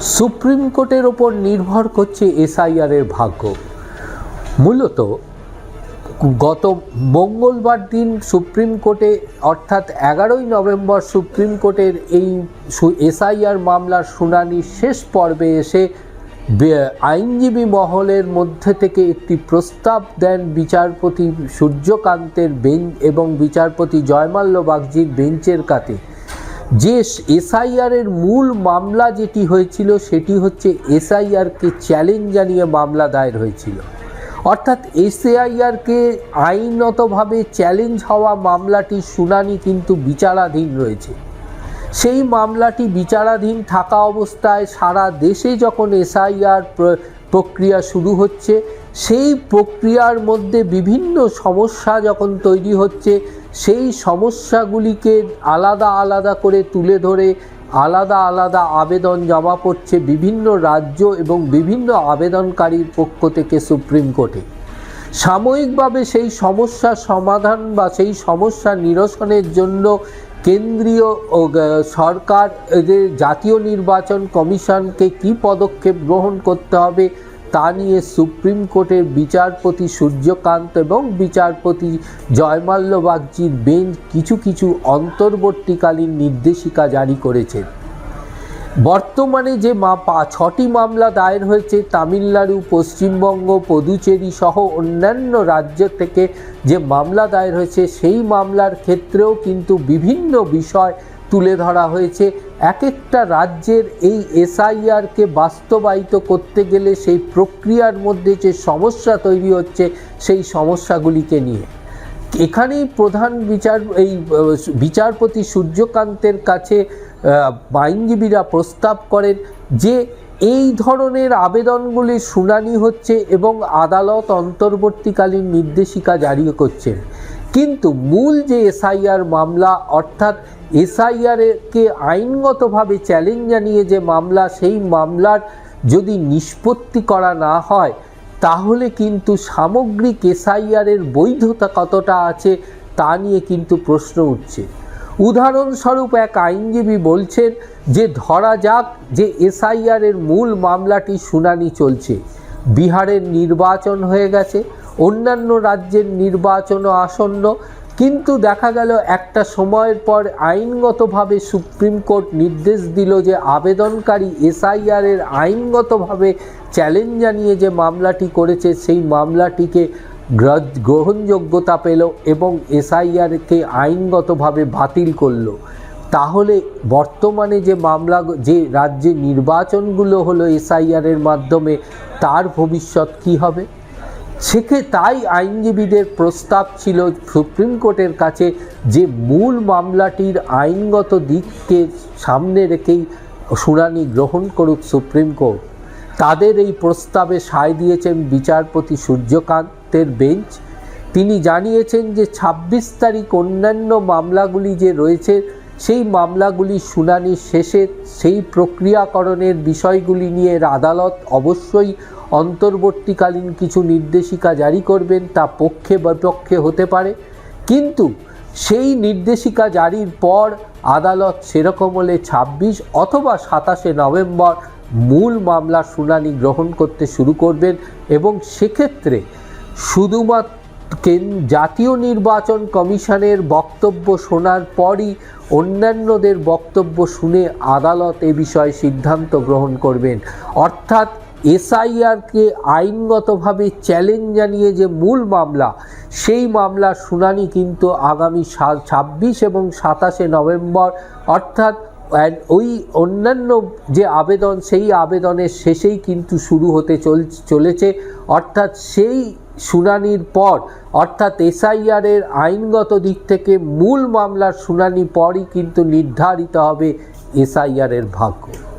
Supreme কোর্টের ওপর নির্ভর করছে এসআইআর এর ভাগ্য। মূলত, গত মঙ্গলবার দিন সুপ্রিম কোর্টে, অর্থাৎ এগারোই নভেম্বর সুপ্রিম কোর্টের এই এসআইআর মামলার শুনানি শেষ পর্বে এসে আইনজীবী মহলের মধ্যে থেকে একটি প্রস্তাব দেন বিচারপতি সূর্যকান্তের বেঞ্চ এবং বিচারপতি জয়মাল্য বাগজির বেঞ্চের কাছে। যে এসআইআর এর মূল মামলা যেটি হয়েছিল, সেটি হচ্ছে এসআইআরকে চ্যালেঞ্জ জানিয়ে মামলা দায়ের হয়েছিল। অর্থাৎ এসআইআরকে আইনতভাবে চ্যালেঞ্জ হওয়া মামলাটির শুনানি কিন্তু বিচারাধীন রয়েছে। সেই মামলাটি বিচারাধীন থাকা অবস্থায় সারা দেশে যখন এসআইআর প্রক্রিয়া শুরু হচ্ছে, সেই প্রক্রিয়ার মধ্যে বিভিন্ন সমস্যা যখন তৈরি হচ্ছে সেই সমস্যাগুলিকে আলাদা আলাদা করে তুলে ধরে আলাদা আলাদা আবেদন জমা পড়ছে বিভিন্ন রাজ্য এবং বিভিন্ন আবেদনকারীর পক্ষ থেকে সুপ্রিম কোর্টে। সাময়িকভাবে সেই সমস্যার সমাধান বা সেই সমস্যা নিরসনের জন্য কেন্দ্রীয় সরকার জাতীয় নির্বাচন কমিশনকে কি পদক্ষেপ গ্রহণ করতে হবে তা নিয়ে সুপ্রিম কোর্টের বিচারপতি সূর্যকান্ত এবং বিচারপতি জয়মাল্য বাগজির বেঞ্চ কিছু কিছু অন্তর্বর্তীকালীন নির্দেশিকা জারি করেছেন বর্তমানে যে মা ছটি মামলা দায়ের হয়েছে তামিলনাড়ু, পশ্চিমবঙ্গ, পদুচেরি সহ অন্যান্য রাজ্য থেকে যে মামলা দায়ের হয়েছে, সেই মামলার ক্ষেত্রেও কিন্তু বিভিন্ন বিষয় তুলে ধরা হয়েছে। এক একটা রাজ্যের এই এসআইআরকে বাস্তবায়িত করতে গেলে সেই প্রক্রিয়ার মধ্যে যে সমস্যা তৈরি হচ্ছে, সেই সমস্যাগুলিকে নিয়ে। এখানেই প্রধান বিচার, এই, বিচারপতি সূর্যকান্তের কাছে আইনজীবীরা প্রস্তাব করেন যে এই ধরনের আবেদনগুলি শুনানি হচ্ছে এবং আদালত অন্তর্বর্তীকালীন নির্দেশিকা জারি করছেন। কিন্তু মূল যে এসআইআর মামলা, অর্থাৎ এসআইআরকে আইনগতভাবে চ্যালেঞ্জ জানিয়ে যে মামলা, সেই মামলার যদি নিষ্পত্তি করা না হয়, তাহলে কিন্তু সামগ্রিক এসআইআরের বৈধতা কতটা আছে তা নিয়ে কিন্তু প্রশ্ন উঠছে। উদাহরণস্বরূপ এক আইনজীবী বলছেন যে ধরা যাক যে এসআইআর এর মূল মামলাটি শুনানি চলছে। বিহারের নির্বাচন হয়ে গেছে, অন্যান্য রাজ্যের নির্বাচনও আসন্ন, কিন্তু দেখা গেল একটা সময়ের পর আইনগতভাবে সুপ্রিম কোর্ট নির্দেশ দিল যে আবেদনকারী এসআইআর এর আইনগতভাবে চ্যালেঞ্জ জানিয়ে যে মামলাটি করেছে, সেই মামলাটিকে গ্রহণযোগ্যতা পেল এবং এসআইআরকে আইনগতভাবে বাতিল করল। তাহলে বর্তমানে যে মামলা, যে রাজ্যে নির্বাচনগুলো হলো এসআইআরের মাধ্যমে, তার ভবিষ্যৎ কি হবে? সেক্ষে তাই আইনজীবীদের প্রস্তাব ছিল সুপ্রিম কোর্টের কাছে যে মূল মামলাটির আইনগত দিককে সামনে রেখেই শুনানি গ্রহণ করুক সুপ্রিম কোর্ট। তাদের এই প্রস্তাবে সায় দিয়েছেন বিচারপতি সূর্যকান্তের বেঞ্চ। তিনি জানিয়েছেন যে ছাব্বিশ তারিখ অন্যান্য মামলাগুলি যে রয়েছে, সেই মামলাগুলি শুনানির শেষে সেই প্রক্রিয়াকরণের বিষয়গুলি নিয়ে আদালত অবশ্যই অন্তর্বর্তীকালীন কিছু নির্দেশিকা জারি করবেন, তা পক্ষে বিপক্ষে হতে পারে। কিন্তু সেই নির্দেশিকা জারির পর আদালত সেরকম হলে ছাব্বিশ অথবা সাতাশে নভেম্বর মূল মামলার শুনানি গ্রহণ করতে শুরু করবেন এবং সেক্ষেত্রে শুধুমাত্র জাতীয় নির্বাচন কমিশনের বক্তব্য শোনার পরই অন্যান্যদের বক্তব্য শুনে আদালত এ বিষয়ে সিদ্ধান্ত গ্রহণ করবেন। অর্থাৎ এসআইআরকে আইনগতভাবে চ্যালেঞ্জ জানিয়ে যে মূল মামলা, সেই মামলার শুনানি কিন্তু আগামী ছাব্বিশ এবং সাতাশে নভেম্বর, অর্থাৎ ওই অন্যান্য যে আবেদন, সেই আবেদনের শেষেই কিন্তু শুরু হতে চল চলেছে। অর্থাৎ সেই শুনানির পর, অর্থাৎ এসআইআরের আইনগত দিক থেকে মূল মামলার শুনানি পরই কিন্তু নির্ধারিত হবে এসআইআরের ভাগ্য।